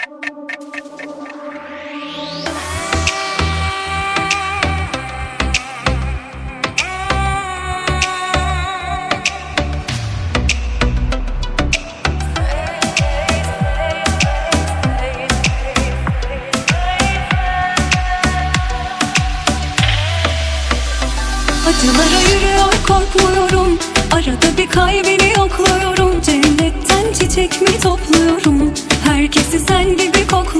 Acılara yürüyor korkmuyorum. Arada bir kalbini yokluyorum. Cennetten çiçek mi topluyorum Herkesi sen gibi kokluyorum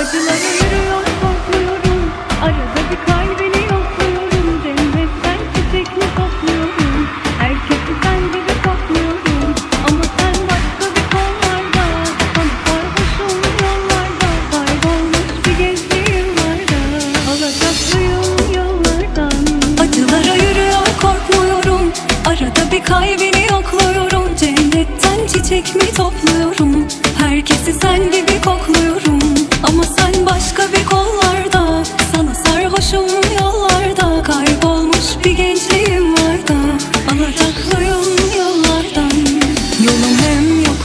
Acılara yürüyor korkmuyorum Arada bir kalbini yokluyorum. Cennetten çiçek mi topluyorum. Herkesi sen gibi kokluyorum Ama sen başka bir kollarda Sana sarhoşum yollarda Kaybolmuş bir gençliğim var da Alacaklıyım yollardan. Acılara yürüyor korkmuyorum. Arada bir kalbini yokluyorum. Cennetten çiçek mi topluyorum. Herkesi sen gibi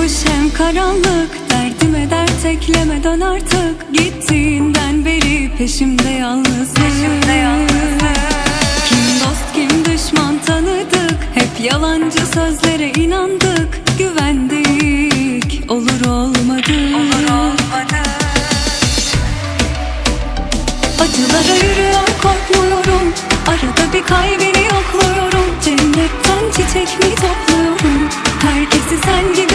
yokuş hem karanlık Derdime dert eklemeden artık. Gittiğinden beri peşimde yalnızlık Kim dost kim düşman tanıdık. Hep yalancı sözlere inandık. Güvendik olur olmadı. Olur olmadı. Acılara yürüyor korkmuyorum. Arada bir kalbini yokluyorum. Cennetten çiçek mi topluyorum? Herkesi sen gibi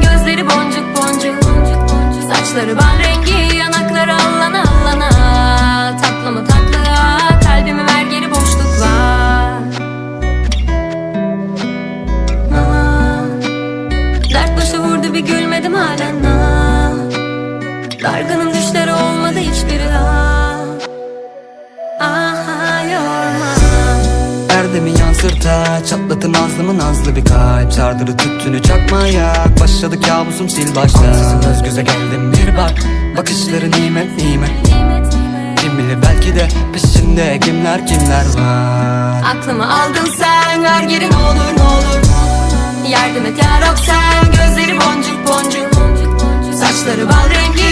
Dargınım düşleri olmadı hiçbiri Aa, Aha yorma. Erdemi yansırta Çatlatın nazlımı nazlı bir kalp. Sardırı tüttünü çakmaya Başladı kabusum sil başta Ansızın göz göze geldim bir bak. Bakışları nimet nimet Kim bilir belki de peşinde kimler kimler var. Aklımı aldın sen ver geri ne olur ne olur. Yardım et yarab sen gözleri boncuk boncuk. Saçları bal rengi